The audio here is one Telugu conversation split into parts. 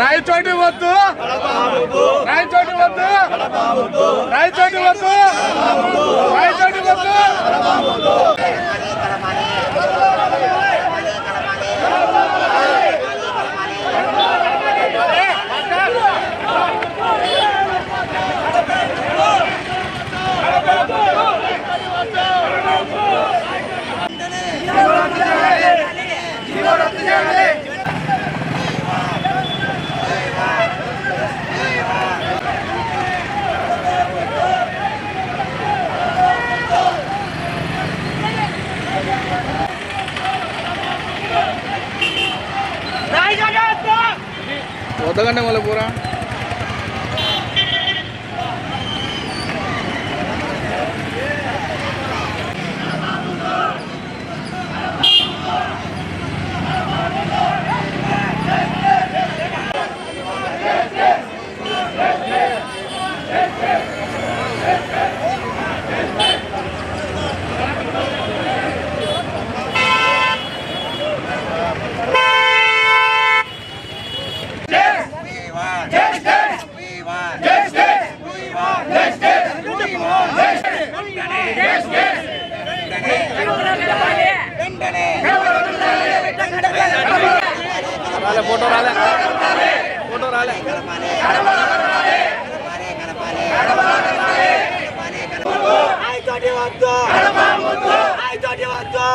రాయచోటి వద్దు. రాయచోటి వద్దు. రాయచోటి వద్దు. రాయచోటి వద్దు. వద్దగంటే మళ్ళీ పూరా? రాలే ఫోటో రాలే ఫోటో రాలే ఐతోటి వద్దు ఐతోటి వద్దు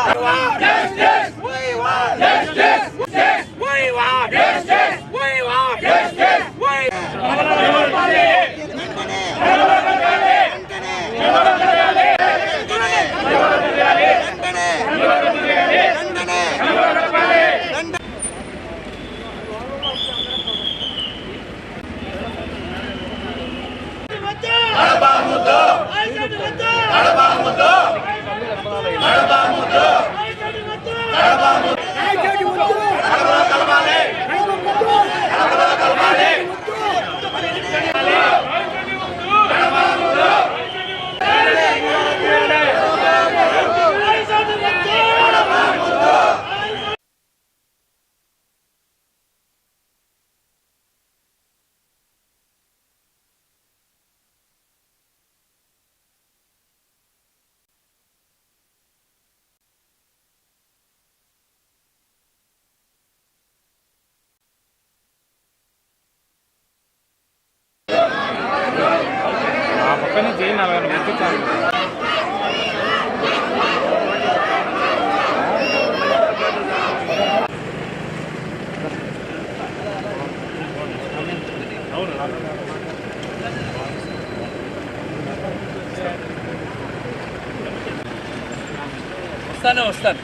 వస్తాను వస్తాను.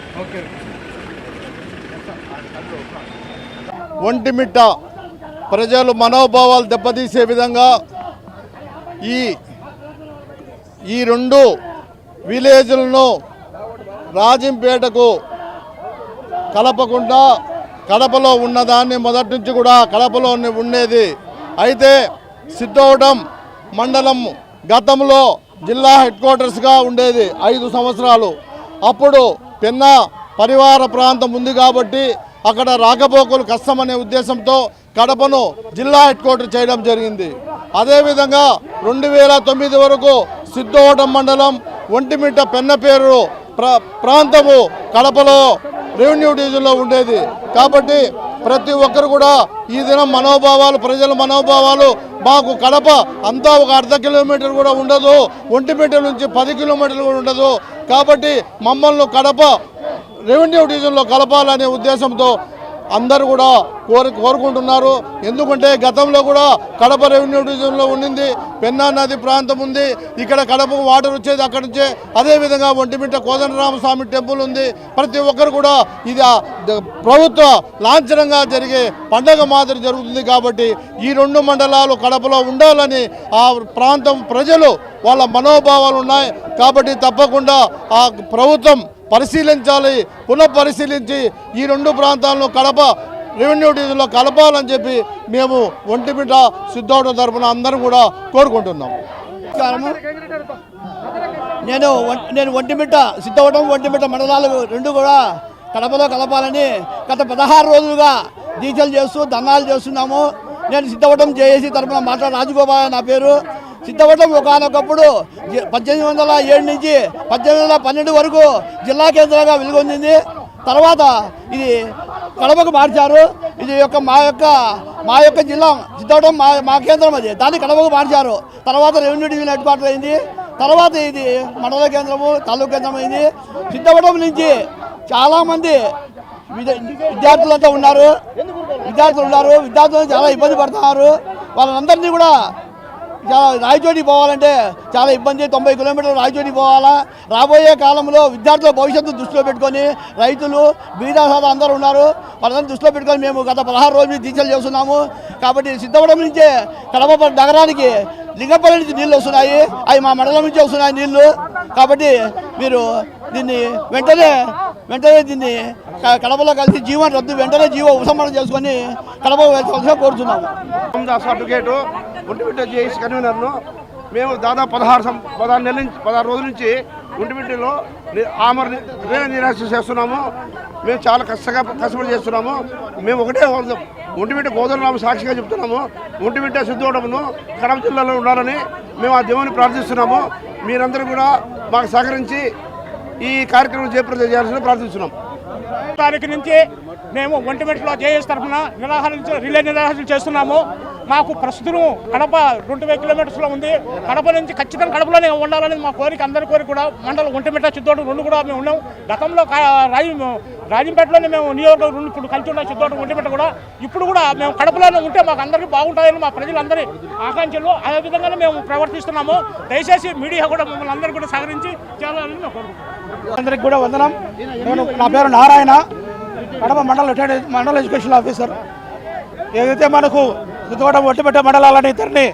ఒంటిమిట్ట ప్రజలు మనోభావాలు దెబ్బతీసే విధంగా ఈ ఈ రెండు విలేజ్లను రాజంపేటకు కలపకుండా కడపలో ఉన్నదాన్ని మొదటి నుంచి కూడా కడపలో ఉండేది. అయితే సిద్ధవటం మండలం గతంలో జిల్లా హెడ్ క్వార్టర్స్గా ఉండేది ఐదు సంవత్సరాలు. అప్పుడు పెన్నా పరివార ప్రాంతం ఉంది కాబట్టి అక్కడ రాకపోకలు కష్టమనే ఉద్దేశంతో కడపను జిల్లా హెడ్ క్వార్టర్ చేయడం జరిగింది. అదేవిధంగా రెండు వేల తొమ్మిది వరకు సిద్ధోటం మండలం ఒంటిమిట్ట పెన్నపేరు ప్ర ప్రాంతము కడపలో రెవెన్యూ డివిజన్లో ఉండేది. కాబట్టి ప్రతి ఒక్కరు కూడా ఈ దినం మనోభావాలు ప్రజల మనోభావాలు మాకు కడప అంతా ఒక అర్ధ కిలోమీటర్ కూడా ఉండదు. ఒంటిమిట్ట నుంచి పది కిలోమీటర్లు కూడా ఉండదు. కాబట్టి మమ్మల్ని కడప రెవెన్యూ డివిజన్లో కలపాలనే ఉద్దేశంతో అందరూ కూడా కోరు కోరుకుంటున్నారు. ఎందుకంటే గతంలో కూడా కడప రెవెన్యూ డివిజన్లో ఉండింది పెన్నా నది ప్రాంతం ఉంది. ఇక్కడ కడపకు వాటర్ వచ్చేది అక్కడి నుంచే. అదేవిధంగా ఒంటిమిట్ట కోదండరామస్వామి టెంపుల్ ఉంది. ప్రతి ఒక్కరు కూడా ఇది ప్రభుత్వ లాంఛనంగా జరిగే పండగ మాదిరి జరుగుతుంది కాబట్టి ఈ రెండు మండలాలు కడపలో ఉండాలని ఆ ప్రాంతం ప్రజలు వాళ్ళ మనోభావాలు ఉన్నాయి. కాబట్టి తప్పకుండా ఆ ప్రభుత్వం పరిశీలించాలి పునఃపరిశీలించి ఈ రెండు ప్రాంతాలను కడప రెవెన్యూ డివిజన్లో కలపాలని చెప్పి మేము ఒంటిమిట సిద్ధోట తరపున అందరం కూడా కోరుకుంటున్నాం. నేను నేను ఒంటిమిట్ట సిద్ధవటం ఒంటిమిట్ట మండలాలు రెండు కూడా కడపలో కలపాలని గత పదహారు రోజులుగా దీక్షలు చేస్తూ ధర్నాలు చేస్తున్నాము. నేను సిద్ధవటం జేఏసీ తరఫున మాట్లాడ రాజగోపాల్ నా పేరు. సిద్ధవటం ఒకనొకప్పుడు పద్దెనిమిది వందల ఏడు నుంచి పద్దెనిమిది వందల పన్నెండు వరకు జిల్లా కేంద్రంగా వెలుగొందింది. తర్వాత ఇది కడపకు మార్చారు. ఇది యొక్క మా యొక్క మా యొక్క జిల్లా సిద్ధవటం మా మా కేంద్రం అది. దాన్ని కడపకు మార్చారు. తర్వాత రెవెన్యూ డివిజన్ హెడ్ క్వార్టర్ అయింది. తర్వాత ఇది మండల కేంద్రము తాలూకు కేంద్రం అయింది. సిద్ధవటం నుంచి చాలామంది విద్య- విద్యార్థులంతా ఉన్నారు. విద్యార్థులు ఉన్నారు. విద్యార్థులు చాలా ఇబ్బంది పడుతున్నారు. వాళ్ళందరినీ కూడా చాలా రాయచోటికి పోవాలంటే చాలా ఇబ్బంది. తొంభై కిలోమీటర్లు రాయచోటికి పోవాలా? రాబోయే కాలంలో విద్యార్థుల భవిష్యత్తు దృష్టిలో పెట్టుకొని రైతులు బీదాసాద అందరూ ఉన్నారు. వాళ్ళందరూ దృష్టిలో పెట్టుకొని మేము గత పదహారు రోజులు దీక్షలు చేస్తున్నాము. కాబట్టి సిద్ధపడం నుంచే కడప నగరానికి లింగపల్లి నుంచి నీళ్ళు వస్తున్నాయి. అవి మా మండలం నుంచి వస్తున్నాయి నీళ్ళు. కాబట్టి మీరు దీన్ని వెంటనే వెంటనే దీన్ని కడపలో కలిసి జీవన రద్దు వెంటనే జీవ ఉపసంహరణ చేసుకొని కడప వెళ్ళవలసిన కోరుతున్నాము. సర్టిఫికేటు అడ్వకేట్ జేఏసీ కన్వీనర్ను మేము దాదాపు పదహారు పదహారు నెలల నుంచి పదహారు రోజుల నుంచి ఒంటిమిట్టలో ఆమరణ ఆమర నిరాశ చేస్తున్నాము. మేము చాలా కష్టంగా కష్టపడి చేస్తున్నాము. మేము ఒకటే కోరుతాం. ఒంటిమిట్ట గోదావరి సాక్షిగా చెప్తున్నాము. ఒంటిమిట్ట సిద్ధోడమును కడప జిల్లాలో ఉండాలని మేము ఆ దేవుని ప్రార్థిస్తున్నాము. మీరందరూ కూడా మాకు సహకరించి ఈ కార్యక్రమం జయప్రదం చేయాల్సిన ప్రార్థిస్తున్నాం. తారీఖు నుంచి మేము ఒంటిమిట్లో జేఎస్ తరఫున నిరాహార రిలే నిరాహారాలు చేస్తున్నాము. మాకు ప్రస్తుతం కడప రెండు వేల కిలోమీటర్స్లో ఉంది. కడప నుంచి ఖచ్చితంగా కడపలోనే ఉండాలని మా కోరిక అందరి కోరిక కూడా. మండలం ఒంటిమిట చిత్తోడు రెండు కూడా మేము ఉన్నాం. గతంలో రాజు రాజంపేటలోనే మేము నియోజకవర్గం రెండు ఇప్పుడు కలిసి ఉన్న చిత్తోడు ఒంటిమిట కూడా. ఇప్పుడు కూడా మేము కడపలోనే ఉంటే మాకు అందరికీ బాగుంటాయని మా ప్రజలందరి ఆకాంక్షలు. అదే విధంగానే మేము ప్రవర్తిస్తున్నాము. దయచేసి మీడియా కూడా మమ్మల్ని అందరూ కూడా సహకరించి చేయాలని మేము కోరుకుంటున్నాం. అందరికి కూడా వందనం. నేను నా పేరు నారాయణ. కడప మండల మండల ఎడ్యుకేషన్ ఆఫీసర్. ఏదైతే మనకు సిద్ధవటం ఒట్టిపెట్టే మండలాలని ఇద్దరిని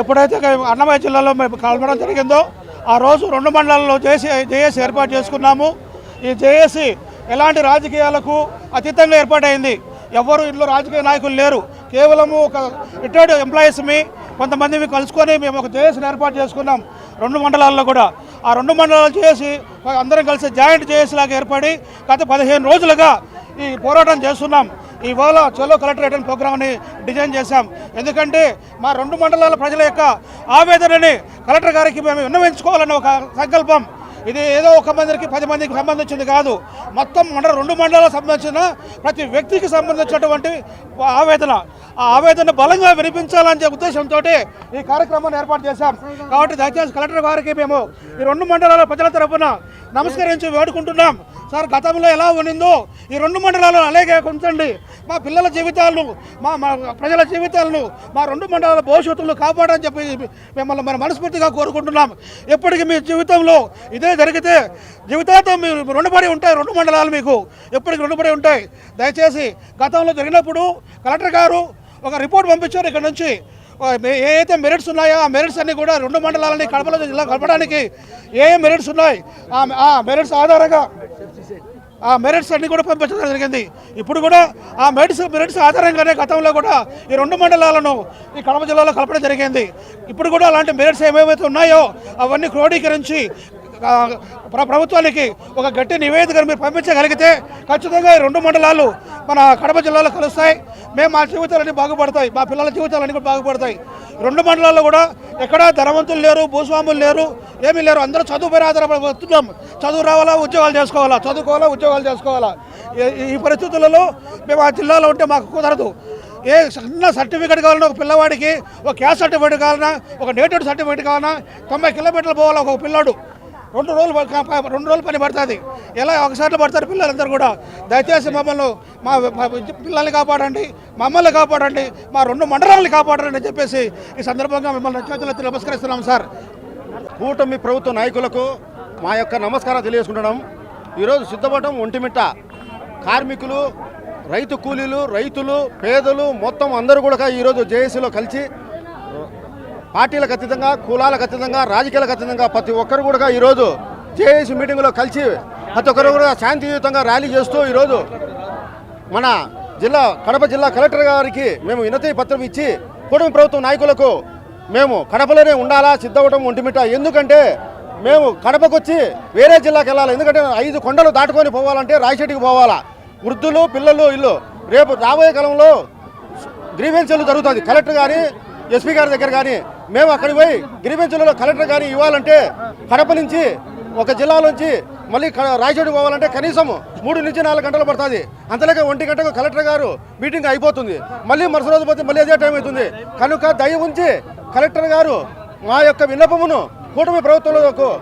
ఎప్పుడైతే అన్నమయ్య జిల్లాలో మేము కలపడం జరిగిందో ఆ రోజు రెండు మండలాల్లో జేసీ జేఏసీ ఏర్పాటు చేసుకున్నాము. ఈ జేఏసీ ఎలాంటి రాజకీయాలకు అతీతంగా ఏర్పాటైంది? ఎవరు ఇంట్లో రాజకీయ నాయకులు లేరు. కేవలము ఒక రిటైర్డ్ ఎంప్లాయీస్మి కొంతమంది కలుసుకొని మేము ఒక జేఏసీని ఏర్పాటు చేసుకున్నాం రెండు మండలాల్లో కూడా. ఆ రెండు మండలాలు చేసి అందరం కలిసి జాయింట్ జేఏసీ లాగా ఏర్పడి గత పదిహేను రోజులుగా ఈ పోరాటం చేస్తున్నాం. ఇవాళ చలో కలెక్టరేట్ రిటర్న్ ప్రోగ్రామ్ని డిజైన్ చేశాం. ఎందుకంటే మా రెండు మండలాల ప్రజల యొక్క ఆవేదనని కలెక్టర్ గారికి మేము విన్నవించుకోవాలని ఒక సంకల్పం. ఇది ఏదో ఒక మందికి పది మందికి సంబంధించింది కాదు. మొత్తం మండల రెండు మండలాలకు సంబంధించిన ప్రతి వ్యక్తికి సంబంధించినటువంటి ఆవేదన. ఆ ఆవేదన బలంగా వినిపించాలనే ఉద్దేశంతో ఈ కార్యక్రమాన్ని ఏర్పాటు చేశాం. కాబట్టి దయచేసి కలెక్టర్ గారికి మేము ఈ రెండు మండలాల ప్రజల తరఫున నమస్కరించి వేడుకుంటున్నాం. సార్ గతంలో ఎలా ఉన్నిందో ఈ రెండు మండలాలు అలాగే ఉంచండి. మా పిల్లల జీవితాలను మా మా ప్రజల జీవితాలను మా రెండు మండలాల భవిష్యత్తును కాపాడని చెప్పి మిమ్మల్ని మన మనస్ఫూర్తిగా కోరుకుంటున్నాం. ఎప్పటికీ మీ జీవితంలో ఇదే జరిగితే జీవితాంతం మీరు రుణపడి ఉంటాయి రెండు మండలాలు మీకు. ఎప్పటికీ రుణపడి ఉంటాయి. దయచేసి గతంలో జరిగినప్పుడు కలెక్టర్ గారు ఒక రిపోర్ట్ పంపించారు ఇక్కడ నుంచి. ఏదైతే మెరిట్స్ ఉన్నాయో ఆ మెరిట్స్ అన్ని కూడా రెండు మండలాలని కడపలో జిల్లా కలపడానికి ఏ మెరిట్స్ ఉన్నాయి? ఆ- ఆ మెరిట్స్ ఆధారంగా ఆ మెరిట్స్ అన్ని కూడా పంపించడం జరిగింది. ఇప్పుడు కూడా ఆ మెరిట్స్ మెరిట్స్ ఆధారంగానే గతంలో కూడా ఈ రెండు మండలాలను ఈ కడప జిల్లాలో కలపడం జరిగింది. ఇప్పుడు కూడా అలాంటి మెరిట్స్ ఏమేమైతే ఉన్నాయో అవన్నీ క్రోడీకరించి ప్ర- ప్రభుత్వానికి ఒక గట్టి నివేదికను మీరు పంపించగలిగితే ఖచ్చితంగా ఈ రెండు మండలాలు మన కడప జిల్లాలో కలుస్తాయి. మేము మా జీవితాలన్నీ బాగుపడతాయి. మా పిల్లల జీవితాలన్నీ కూడా బాగుపడతాయి. రెండు మండలాల్లో కూడా ఎక్కడా ధనవంతులు లేరు భూస్వాములు లేరు ఏమీ లేరు. అందరూ చదువు పైన ఆధారపడి వస్తున్నాం చదువు రావాలా ఉద్యోగాలు చేసుకోవాలా? చదువుకోవాలా ఉద్యోగాలు చేసుకోవాలా? ఈ- పరిస్థితులలో మేము ఆ జిల్లాలో ఉంటే మాకు కుదరదు. ఏ చిన్న సర్టిఫికేట్ కావాలన్నా ఒక పిల్లవాడికి ఒక క్యాస్ట్ సర్టిఫికేట్ కావాలన్నా ఒక నేటివ్ సర్టిఫికేట్ కావాలన్నా తొంభై కిలోమీటర్లు పోవాలి ఒక పిల్లాడు. రెండు రోజులు రెండు రోజులు పని పడుతుంది. ఎలా ఒకసారి పడతారు పిల్లలందరూ కూడా? దయచేసి మమ్మల్ని మా మా పిల్లల్ని కాపాడండి మమ్మల్ని కాపాడండి మా రెండు మండలాలను కాపాడండి అని చెప్పేసి ఈ సందర్భంగా మిమ్మల్ని చేతులెత్తి నమస్కరిస్తున్నాం సార్. కూటమి ప్రభుత్వ నాయకులకు మా యొక్క నమస్కారం తెలియజేసుకుంటున్నాం. ఈరోజు సిద్ధపడటం ఒంటిమిట్ట. కార్మికులు రైతు కూలీలు రైతులు పేదలు మొత్తం అందరూ కూడా ఈరోజు జేఏసీలో కలిసి పార్టీలకు అతీతంగా కులాలకు అతీతంగా రాజకీయాలకు అతీతంగా ప్రతి ఒక్కరు కూడా ఈరోజు జేఏసీ మీటింగ్లో కలిసి ప్రతి ఒక్కరు కూడా శాంతియుతంగా ర్యాలీ చేస్తూ ఈరోజు మన జిల్లా కడప జిల్లా కలెక్టర్ గారికి మేము వినతి పత్రం ఇచ్చి కూటమి ప్రభుత్వం నాయకులకు మేము కడపలోనే ఉండాలా సిద్ధవటం ఒంటిమిట. ఎందుకంటే మేము కడపకు వచ్చి వేరే జిల్లాకి వెళ్ళాలి. ఎందుకంటే ఐదు కొండలు దాటుకొని పోవాలంటే రాయచెట్టుకి పోవాలా. వృద్ధులు పిల్లలు ఇల్లు. రేపు రాబోయే కాలంలో గ్రీవెన్సీలు జరుగుతుంది కలెక్టర్ గారి ఎస్పీ గారి దగ్గర కానీ మేము అక్కడికి పోయి గ్రీవెన్సీలలో కలెక్టర్ కానీ ఇవ్వాలంటే కడప నుంచి ఒక జిల్లా నుంచి మళ్ళీ క- పోవాలంటే కనీసం మూడు నుంచి నాలుగు గంటలు పడుతుంది. అంతలేక ఒంటి గంటకు కలెక్టర్ గారు మీటింగ్ అయిపోతుంది. మళ్ళీ మరుసటి రోజు పోతే మళ్ళీ అదే టైం అవుతుంది. కనుక దయ ఉంచి కలెక్టర్ గారు మా యొక్క విన్నపమును కూటమి ప్రభుత్వంలో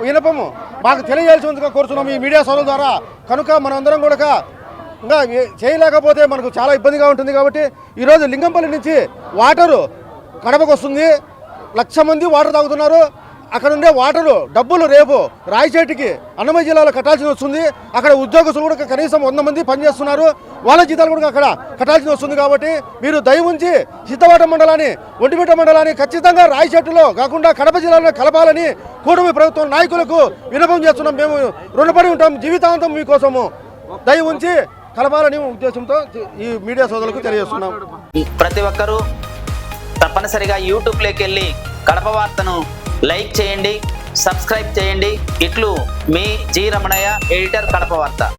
వినపము మాకు తెలియజేయాల్సిందిగా కోరుతున్నాం ఈ మీడియా సోదరుల ద్వారా. కనుక మనందరం కూడా ఇంకా చేయలేకపోతే మనకు చాలా ఇబ్బందిగా ఉంటుంది కాబట్టి ఈరోజు లింగంపల్లి నుంచి వాటరు కడపకు వస్తుంది లక్ష మంది వాటర్ తాగుతున్నారు. అక్కడ ఉండే వాటరు డబ్బులు రేపు రాయచేటికి అన్నమయ్య జిల్లాలో కట్టాల్సి వస్తుంది. అక్కడ ఉద్యోగస్తులు కూడా కనీసం వంద మంది పనిచేస్తున్నారు. వాళ్ళ జీతాలు కూడా అక్కడ కట్టాల్సి వస్తుంది కాబట్టి మీరు దయ ఉంచి సిద్ధవాట మండలాన్ని ఒంటిపేట మండలాన్ని ఖచ్చితంగా రాయచేట్టులో కాకుండా కడప జిల్లాలో కలపాలని కూటమి ప్రభుత్వం నాయకులకు వినపం చేస్తున్నాం. మేము రుణపడి ఉంటాం. జీవితాంతం మీకోసము. దయ ఉంచి కలపాలని ఉద్దేశంతో ఈ మీడియా సోదరులకు తెలియజేస్తున్నాం. ప్రతి ఒక్కరూ తప్పనిసరిగా యూట్యూబ్లోకి వెళ్ళి కడప వార్తను లైక్ చేయండి సబ్స్క్రైబ్ చేయండి. ఇట్లు మీ జి రమణయ్య ఎడిటర్ కడప వార్త.